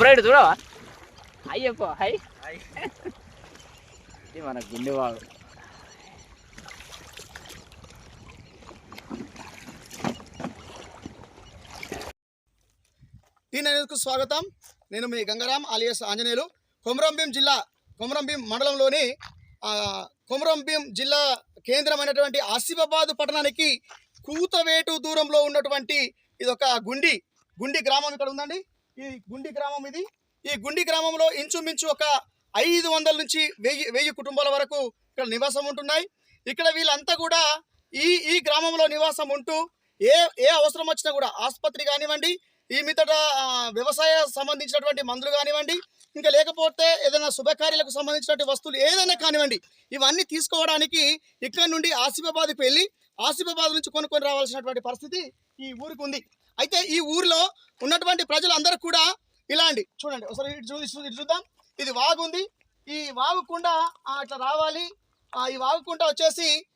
Braid చూడవా? High చెప్పు high. ఇది మన గుండె వాగు టీ న్యూస్కు స్వాగతం. నేను మీ గంగారాం ఆలియస్ ఆంజనేయులు. కొమరంభీం జిల్లా కొమరంభీం మండలంలోని ఆ, కొమరంభీం జిల్లా కేంద్రమైనటువంటి ఆసిఫాబాద్ పట్టణానికి కూతవేటు దూరంలో ఉన్నటువంటి ఇది ఒక గుండి గుండి గ్రామం ఇక్కడ ఉందండి. ఈ గుండి గ్రామం ఇది. ఈ గుండి గ్రామంలో ఇంచుమించు ఒక ఐదు వందల నుంచి వెయ్యి వెయ్యి కుటుంబాల వరకు ఇక్కడ నివాసం ఉంటున్నాయి. ఇక్కడ వీళ్ళంతా కూడా ఈ ఈ గ్రామంలో నివాసం ఉంటూ ఏ ఏ అవసరం వచ్చినా కూడా ఆసుపత్రి కానివ్వండి ఈ మిగతా వ్యవసాయ సంబంధించినటువంటి మందులు కానివ్వండి ఇంకా లేకపోతే ఏదైనా శుభకార్యాలకు సంబంధించినటువంటి వస్తువులు ఏదైనా కానివ్వండి ఇవన్నీ తీసుకోవడానికి ఇక్కడ నుండి ఆసిఫాబాద్కి వెళ్ళి ఆసిఫాబాద్ నుంచి కొనుక్కొని రావాల్సినటువంటి పరిస్థితి ఈ ఊరికి ఉంది. అయితే ఈ ఊరిలో ఉన్నటువంటి ప్రజలందరూ కూడా ఇలాంటి చూడండి ఒకసారి ఇటు చూ- ఇటు చూద్దాం. ఇది వాగు ఉంది. ఈ వాగుకుండా అట్లా రావాలి. ఈ వాగుకుండా వచ్చేసి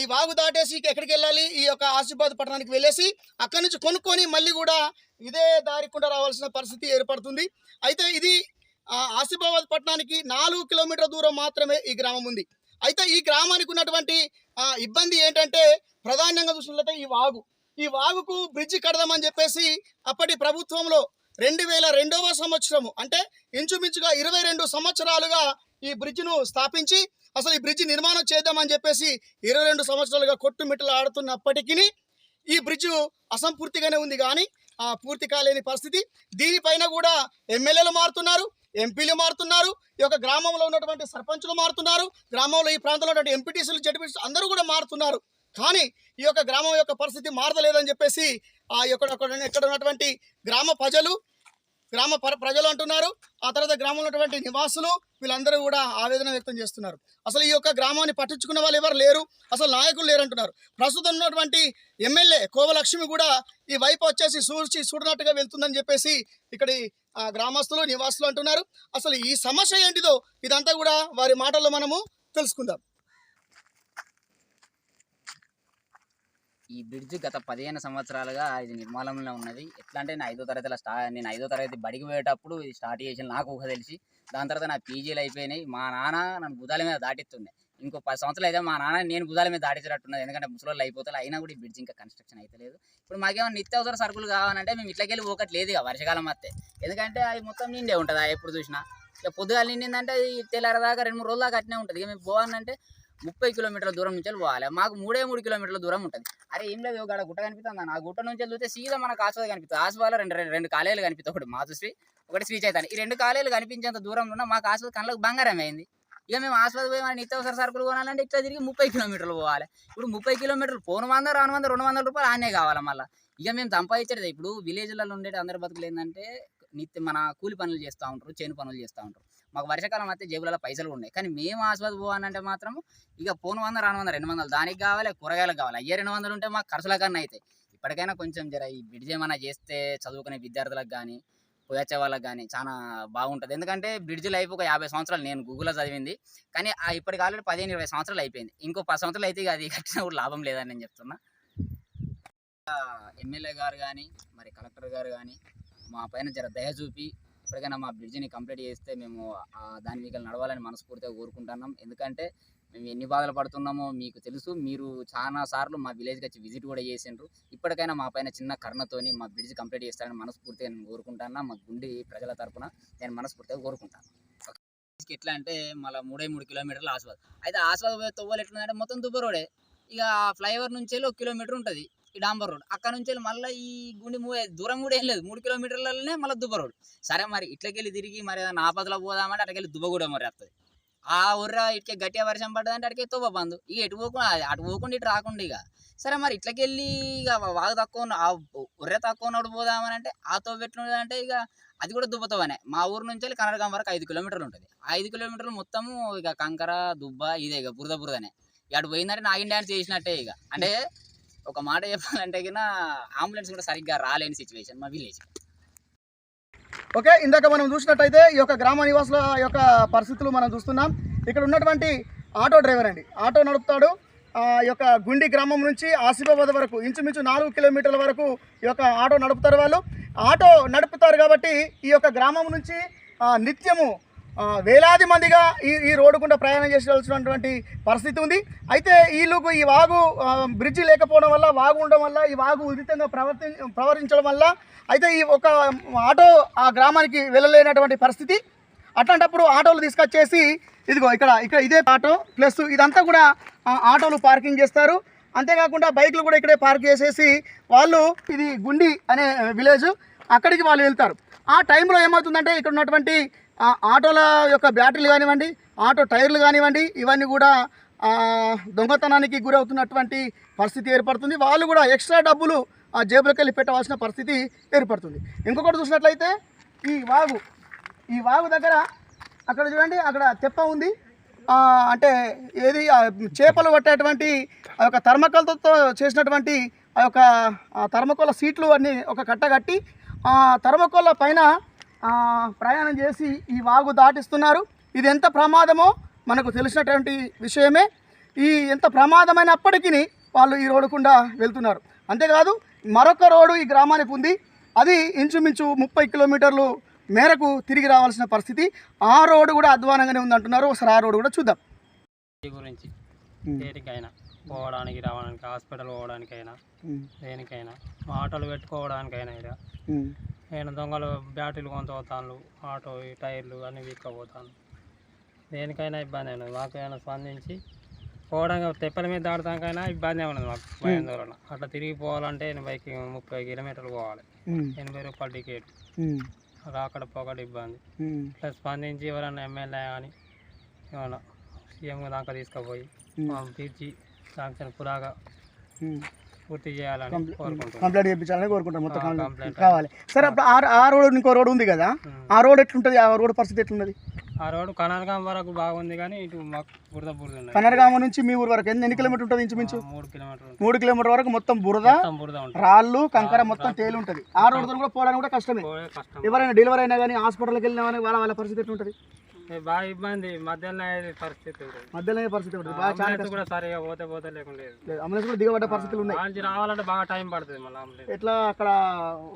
ఈ వాగు దాటేసి ఎక్కడికి వెళ్ళాలి? ఈ యొక్క ఆసిఫాబాద్ పట్టణానికి వెళ్ళేసి అక్కడి నుంచి కొనుక్కొని మళ్ళీ కూడా ఇదే దారి కూడా రావాల్సిన పరిస్థితి ఏర్పడుతుంది. అయితే ఇది ఆసిఫాబాద్ పట్టణానికి నాలుగు కిలోమీటర్ల దూరం మాత్రమే ఈ గ్రామం ఉంది. అయితే ఈ గ్రామానికి ఉన్నటువంటి ఇబ్బంది ఏంటంటే ప్రధానంగా చూసినట్లయితే ఈ వాగు. ఈ వాగుకు బ్రిడ్జి కడదామని చెప్పేసి అప్పటి ప్రభుత్వంలో రెండు వేల రెండవ సంవత్సరము అంటే ఇంచుమించుగా ఇరవై రెండు సంవత్సరాలుగా ఈ బ్రిడ్జిను స్థాపించి అసలు ఈ బ్రిడ్జి నిర్మాణం చేద్దామని చెప్పేసి ఇరవై రెండు సంవత్సరాలుగా కొట్టుమిట్టలు ఆడుతున్నప్పటికీ ఈ బ్రిడ్జ్ అసంపూర్తిగానే ఉంది. కానీ ఆ, పూర్తి కాలేని పరిస్థితి దీనిపైన కూడా ఎమ్మెల్యేలు మారుతున్నారు ఎంపీలు మారుతున్నారు ఈ యొక్క గ్రామంలో ఉన్నటువంటి సర్పంచులు మారుతున్నారు గ్రామంలో ఈ ప్రాంతంలో ఉన్నటువంటి ఎంపీటీసీలు జడ్పీటీసీలు అందరూ కూడా మారుతున్నారు. కానీ ఈ యొక్క గ్రామం యొక్క పరిస్థితి మారదలేదని చెప్పేసి ఆ యొక్క ఇక్కడ ఉన్నటువంటి గ్రామ ప్రజలు గ్రామ పర- ప్రజలు అంటున్నారు. ఆ తర్వాత గ్రామంలో ఉన్నటువంటి నివాసులు వీళ్ళందరూ కూడా ఆవేదన వ్యక్తం చేస్తున్నారు. అసలు ఈ యొక్క గ్రామాన్ని పట్టించుకున్న వాళ్ళు ఎవరు లేరు. అసలు నాయకులు లేరు అంటున్నారు. ప్రస్తుతం ఉన్నటువంటి ఎమ్మెల్యే కోవలక్ష్మి కూడా ఈ వైపు వచ్చేసి సూచి చూడనట్టుగా వెళ్తుందని చెప్పేసి ఇక్కడి ఆ, గ్రామస్తులు నివాసులు అంటున్నారు. అసలు ఈ సమస్య ఏంటిదో ఇదంతా కూడా వారి మాటల్లో మనము తెలుసుకుందాం. ఈ బ్రిడ్జ్ గత పదిహేను సంవత్సరాలుగా ఇది నిర్మాణంలో ఉన్నది. ఎట్లా అంటే నేను ఐదో తరగతిలో స్టా నేను ఐదో తరగతి బడికి పోయేటప్పుడు ఇది స్టార్ట్ చేసిన నాకు ఊహ తెలిసి దాని తర్వాత నా పీజీలు అయిపోయినాయి. మా నాన్న నన్ను భుజాల మీద దాటిస్తుండే. ఇంకో పది సంవత్సరాలు అయితే మా నాన్న నేను భుజాల మీద దాటించినట్టున్నది. ఎందుకంటే ముసలోళ్ళు అయిపోతారు అయినా కూడా ఈ బ్రిడ్జ్ ఇంకా కన్స్ట్రక్షన్ అయితే లేదు. ఇప్పుడు మాకేమైనా నిత్యావసర సరుకులు కావాలంటే మేము ఇట్లకెళ్ళి పోకట్ లేదు ఇక వర్షకాలం వస్తే. ఎందుకంటే అది మొత్తం నిండే ఉంటుంది ఎప్పుడు చూసినా. ఇక పొద్దుగాల నిండిందంటే ఈ తెల్లారదాకా రెండు మూడు రోజుల దాకా అట్నే ఉంటుంది. ఇక మేము పోవాలంటే ముప్పై కిలోమీటర్ల దూరం నుంచి పోవాలి. మాకు మూడే మూడు కిలోమీటర్ల దూరం ఉంటుంది. అరే ఏం లేదు ఒక గుట్ట కనిపిస్తుంది ఆ గుట్ట నుంచి చూస్తే సీదా మనకు ఆశ్వాద కనిపిస్తుంది ఆశ్వాద రెండు రెండు రెండు కాలేలు కనిపిస్తాయి. ఒకటి మాధుశ్రీ ఒకటి శ్రీ చైతన్య. ఈ రెండు కాలేలు కనిపించేంత దూరంలో ఉన్న మాకు ఆశ్వాద కళ్ళకు బంగారం అయింది. ఇక మేము ఆసుపత్రి పోయి మన నిత్యావసర సరుకులు కొనాలంటే ఇట్లా తిరిగి ముప్పై కిలోమీటర్లు పోవాలి. ఇప్పుడు ముప్పై కిలోమీటర్లు పోను వంద రాను వంద రెండు వందల రూపాయలు ఆనే కావాలి మళ్ళీ. ఇక మేము సంపాదించేది ఇప్పుడు విలేజ్లలో ఉండే అందరి బతుకులు ఏంటంటే నిత్య మన కూలి పనులు చేస్తూ ఉంటారు చేను పనులు చేస్తూ ఉంటారు. మాకు వర్షాకాలం అయితే జేబులలో పైసలు ఉన్నాయి కానీ మేము ఆస్వాద్ పోవాలంటే మాత్రం ఇక పోను వంద రాను వంద రెండు వందలు. దానికి కావాలి కూరగాయలకు కావాలి. అయ్యే రెండు వందలు ఉంటే మాకు ఖర్చుల కన్నా అవుతాయి ఇప్పటికైనా కొంచెం జర ఈ బ్రిడ్జ్ ఏమైనా చేస్తే చదువుకునే విద్యార్థులకు కానీ పోయొచ్చే వాళ్ళకి కానీ చాలా బాగుంటుంది. ఎందుకంటే బ్రిడ్జ్ లైఫ్ ఒక యాభై సంవత్సరాలు నేను గూగుల్లో చదివింది. కానీ ఆ ఇప్పటికి ఆల్రెడీ పదిహేను ఇరవై సంవత్సరాలు అయిపోయింది. ఇంకో పది సంవత్సరాలు అయితే ఇక అది కట్టినా కూడా లాభం లేదని నేను చెప్తున్నా. ఎమ్మెల్యే గారు కానీ మరి కలెక్టర్ గారు కానీ మా పైన జర దయ చూపి ఇప్పటికైనా మా బ్రిడ్జిని కంప్లీట్ చేస్తే మేము దాని మీకు నడవాలని మనస్ఫూర్తిగా కోరుకుంటున్నాం. ఎందుకంటే మేము ఎన్ని బాధలు పడుతున్నామో మీకు తెలుసు. మీరు చాలా సార్లు మా విలేజ్కి వచ్చి విజిట్ కూడా చేసిండ్రు. ఇప్పటికైనా మా పైన చిన్న కర్ణతోని మా బ్రిడ్జ్ కంప్లీట్ చేస్తారని మనస్ఫూర్తిగా నేను కోరుకుంటాను మా గుండి ప్రజల తరఫున నేను మనస్ఫూర్తిగా కోరుకుంటాను ఎట్లా అంటే మళ్ళీ మూడే మూడు కిలోమీటర్లు ఆస్వాద్. అయితే ఆస్వాద్ పోయే ఎట్లా అంటే మొత్తం దుబ్బ రోడే ఇక ఫ్లైఓవర్ నుంచి వెళ్ళి ఒక కిలోమీటర్ ఉంటుంది. ఈ డాంబర్ రోడ్ అక్కడ నుంచి వెళ్ళి మళ్ళీ ఈ గుండి మూవ్ దూరం కూడా ఏం లేదు. మూడు కిలోమీటర్లలోనే మళ్ళీ దుబ్బ రోడ్ సరే మరి ఇట్లకెళ్ళి తిరిగి మరి ఏదైనా ఆపదలో పోదామంటే అటుకెళ్ళి దుబ్బ కూడా మరి వస్తుంది ఆ ఉర్ర ఇటుకే గట్టిగా వర్షం పడ్డదంటే అటుకే తువ్వ బంధు ఇక ఎటు పోకుండా అటు పోకుండా ఇటు రాకుండా ఇక. సరే మరి ఇట్లకెళ్ళి ఇక వాగు తక్కువ ఉన్న- ఆ ఉర్ర తక్కువ ఉన్నప్పుడు పోదామని అంటే ఆ తవ్వ ఎట్లుందంటే ఇక అది కూడా దుబ్బతోనే మా ఊరు నుంచి వెళ్ళి కనరగం వరకు ఐదు కిలోమీటర్లు ఉంటుంది. ఆ ఐదు కిలోమీటర్లు మొత్తము ఇక కంకర దుబ్బ ఇదే ఇక బురద బురదనే. ఇక అటు పోయిందంటే నాగిన్ డ్యాన్స్ చేసినట్టే ఇక. అంటే ఒక మాట చెప్పాలంటే కింద అంబులెన్స్ కూడా సరిగ్గా రాలేని సిచ్యువేషన్ మా విలేజ్. ఓకే ఇందాక మనం చూసినట్టయితే ఈ యొక్క గ్రామ నివాసుల యొక్క పరిస్థితులు మనం చూస్తున్నాం. ఇక్కడ ఉన్నటువంటి ఆటో డ్రైవర్ అండి. ఆటో నడుపుతాడు. ఆ యొక్క గుండి గ్రామం నుంచి ఆసిఫాబాద్ వరకు ఇంచుమించు నాలుగు కిలోమీటర్ల వరకు ఈ యొక్క ఆటో నడుపుతారు వాళ్ళు. ఆటో నడుపుతారు కాబట్టి ఈ యొక్క గ్రామం నుంచి నిత్యము వేలాది మందిగా ఈ ఈ రోడ్డు గుండా ప్రయాణం చేసేవలసినటువంటి పరిస్థితి ఉంది. అయితే వీళ్ళకు ఈ వాగు బ్రిడ్జి లేకపోవడం వల్ల వాగు ఉండడం వల్ల ఈ వాగు ఉదితంగా ప్రవర్తి ప్రవర్తించడం వల్ల అయితే ఈ ఒక ఆటో ఆ గ్రామానికి వెళ్ళలేనటువంటి పరిస్థితి. అట్లాంటప్పుడు ఆటోలు తీసుకొచ్చేసి ఇదిగో ఇక్కడ ఇక్కడ ఇదే ఆటో ప్లస్ ఇదంతా కూడా ఆటోలు పార్కింగ్ చేస్తారు. అంతేకాకుండా బైక్లు కూడా ఇక్కడే పార్క్ చేసేసి వాళ్ళు ఇది గుండి అనే విలేజ్ అక్కడికి వాళ్ళు వెళ్తారు. ఆ టైంలో ఏమవుతుందంటే ఇక్కడ ఉన్నటువంటి ఆటోల యొక్క బ్యాటరీలు కానివ్వండి ఆటో టైర్లు కానివ్వండి ఇవన్నీ కూడా దొంగతనానికి గురవుతున్నటువంటి పరిస్థితి ఏర్పడుతుంది. వాళ్ళు కూడా ఎక్స్ట్రా డబ్బులు ఆ జేబులోకి వెళ్ళి పెట్టవలసిన పరిస్థితి ఏర్పడుతుంది. ఇంకొకటి చూసినట్లయితే ఈ వాగు ఈ వాగు దగ్గర అక్కడ చూడండి అక్కడ తెప్ప ఉంది. అంటే ఏది చేపలు పట్టేటువంటి ఆ యొక్క థర్మకోల్తో చేసినటువంటి ఆ యొక్క ఆ థర్మకోల సీట్లు అన్నీ ఒక కట్ట కట్టి ఆ థర్మకోల పైన ప్రయాణం చేసి ఈ వాగు దాటిస్తున్నారు. ఇది ఎంత ప్రమాదమో మనకు తెలిసినటువంటి విషయమే. ఈ ఎంత ప్రమాదమైనప్పటికీ వాళ్ళు ఈ రోడ్డు గుండా వెళ్తున్నారు. అంతేకాదు మరొక రోడ్డు ఈ గ్రామానికి ఉంది. అది ఇంచుమించు ముప్పై కిలోమీటర్లు మేరకు తిరిగి రావాల్సిన పరిస్థితి. ఆ రోడ్డు కూడా అధ్వానంగానే ఉంది అంటున్నారు. ఒకసారి ఆ రోడ్డు కూడా చూద్దాం. గురించి దేనికైనా పోవడానికి రావడానికి హాస్పిటల్ పోవడానికైనా దేనికైనా ఆటోలు పెట్టుకోవడానికైనా ఇక. నేను దొంగలు బ్యాటరీలు కొంత పోతాను ఆటో టైర్లు అన్నీ వీక్కపోతాను దేనికైనా ఇబ్బంది ఉన్నది. మాకైనా స్పందించి పోవడానికి తెప్పల మీద దాడటానికైనా ఇబ్బంది ఉన్నది మాకు భయం దూరం అట్లా తిరిగి పోవాలంటే నేను బైక్ ముప్పై కిలోమీటర్లు పోవాలి. ఎనభై రూపాయల టికెట్. అక్కడ పోకటి ఇబ్బంది. ఇట్లా స్పందించి ఎవరైనా ఎమ్మెల్యే కానీ ఏమన్నా సీఎం దాకా తీసుకుపోయి తీర్చి శాంక్షన్ పురాగా పూర్తి చేయాలని కంప్లైంట్ చేయించాలని కోరుకుంటాం మొత్తం కావాలి. సరే అప్పుడు ఆ ఆ రోడ్ ఇంకో రోడ్ ఉంది కదా. ఆ. రోడ్ ఎట్లుంటుంది? ఆ రోడ్ పరిస్థితి ఎట్లున్నది? ఆ రోడ్డు కనర్గాం వరకు బాగుంది కానీ ఇటు మాకు బురద బురద ఉన్నది కనరగామ నుంచి మీ ఊరు వరకు ఎన్ని కిలోమీటర్ ఉంటుంది ఇంచుమించు? మూడు కిలోమీటర్లు ఉంటుంది. మూడు కిలోమీటర్ వరకు మొత్తం బురద రాళ్ళు కంకర మొత్తం తేలి ఉంటుంది ఆ రోడ్డు కూడా పోవడానికి కూడా కష్టమే. ఎవరైనా డెలివరీ అయినా కానీ హాస్పిటల్కి వెళ్ళినా కానీ వాళ్ళ వాళ్ళ పరిస్థితి ఎట్లుంటుంది? బాగా ఇబ్బంది. మధ్యలో అయ్యే పరిస్థితి మధ్యలో అయ్యే పరిస్థితి ఉంటుంది బాగా చాలా కూడా సరిగా పోతే పోతే లేకుండా. అంబులెన్స్ కూడా దిగబడ్డ పరిస్థితులు ఉన్నాయి. ఆంచి రావాలంటే బాగా టైం పడుతుంది మళ్ళీ అంబులెన్స్. ఎట్లా అక్కడ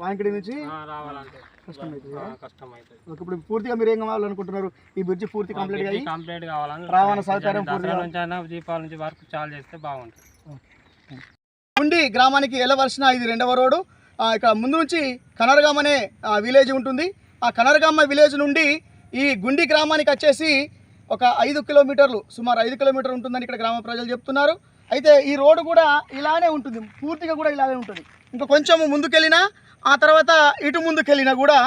వాంకిడి నుంచి? రావాలంటే. కష్టం అవుతుంది కష్టం అవుతుంది ఇప్పుడు పూర్తిగా మీరు ఏం కావాలనుకుంటున్నారు? ఈ బ్రిడ్జ్ పూర్తి కంప్లీట్ అయ్యి కంప్లీట్ కావాలని రవాణా సౌకర్యం పూర్తిగా నుంచి అయినా దీపాల నుంచి వరకు చాలు చేస్తే బాగుంటుంది. ఉండి గ్రామానికి వెళ్ళవలసిన ఇది రెండవ రోడ్డు. ఇక్కడ ముందు నుంచి కనరగామ అనే ఆ, విలేజ్ ఉంటుంది. ఆ కనరగామ విలేజ్ నుండి ఈ గుండి గ్రామానికి వచ్చేసి ఒక ఐదు కిలోమీటర్లు సుమారు ఐదు కిలోమీటర్లు ఉంటుందని ఇక్కడ గ్రామ ప్రజలు చెప్తున్నారు. అయితే ఈ రోడ్డు కూడా ఇలానే ఉంటుంది పూర్తిగా కూడా ఇలానే ఉంటుంది. ఇంకా కొంచెం ముందుకెళ్ళినా ఆ తర్వాత ఇటు ముందుకెళ్ళినా కూడా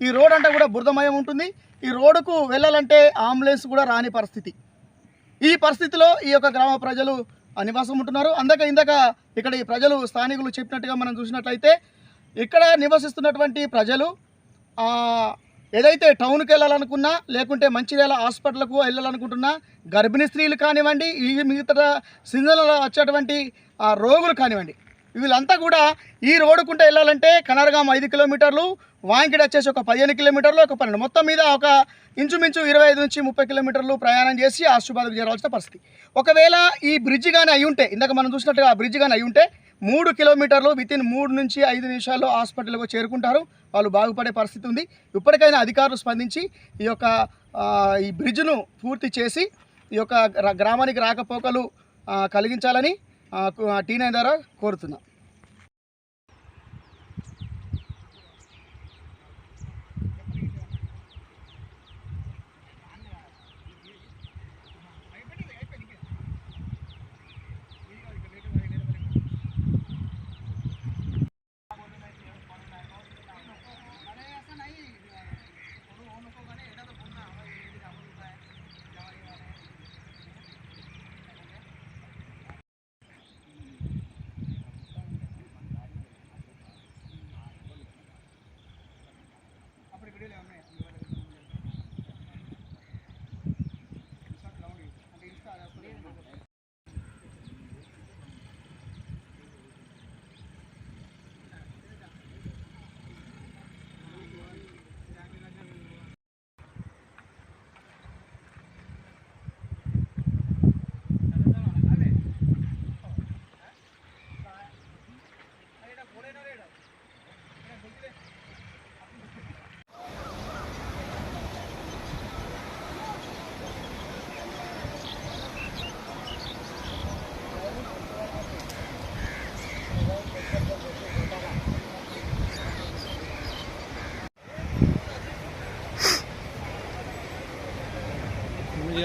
ఈ రోడ్ అంతా కూడా బురదమయం ఉంటుంది. ఈ రోడ్డుకు వెళ్ళాలంటే అంబులెన్స్ కూడా రాని పరిస్థితి. ఈ పరిస్థితిలో ఈ యొక్క గ్రామ ప్రజలు ఆ, నివాసం ఉంటున్నారు. అందక ఇందాక ఇక్కడ ఈ ప్రజలు స్థానికులు చెప్పినట్టుగా మనం చూసినట్లయితే ఇక్కడ నివసిస్తున్నటువంటి ప్రజలు ఏదైతే టౌన్కి వెళ్ళాలనుకున్నా లేకుంటే మంచిర్యాల హాస్పిటల్కు వెళ్ళాలనుకుంటున్నా గర్భిణీ స్త్రీలు కానివ్వండి ఈ మిగతా సీజన్లలో వచ్చేటువంటి ఆ, రోగులు కానివ్వండి వీళ్ళంతా కూడా ఈ రోడ్డుకుంటే వెళ్ళాలంటే కనరగాం ఐదు కిలోమీటర్లు వాంకిడి వచ్చేసి ఒక పదిహేను కిలోమీటర్లు ఒక పన్నెండు. మొత్తం మీద ఒక ఇంచుమించు ఇరవై ఐదు నుంచి ముప్పై కిలోమీటర్లు ప్రయాణం చేసి ఆశుబాద్కు చేరవలసిన పరిస్థితి. ఒకవేళ ఈ బ్రిడ్జ్ కానీ అయి ఉంటే ఇందాక మనం చూసినట్టుగా ఆ బ్రిడ్జ్ కానీ అయి ఉంటే మూడు కిలోమీటర్లు విత్ ఇన్ మూడు నుంచి ఐదు నిమిషాల్లో హాస్పిటల్కు చేరుకుంటారు. వాళ్ళు బాగుపడే పరిస్థితి ఉంది. ఇప్పటికైనా అధికారులు స్పందించి ఈ యొక్క ఈ బ్రిడ్జ్ను పూర్తి చేసి ఈ యొక్క గ్రామానికి రాకపోకలు కలిగించాలని టీ నైన్ ద్వారా కోరుతున్నాం.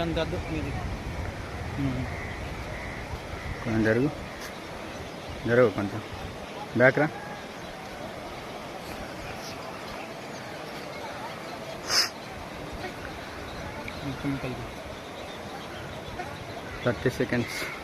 అంత కొంచెం జరుగు. జరుగు కొంచెం. బ్యాక్ రా. Thirty seconds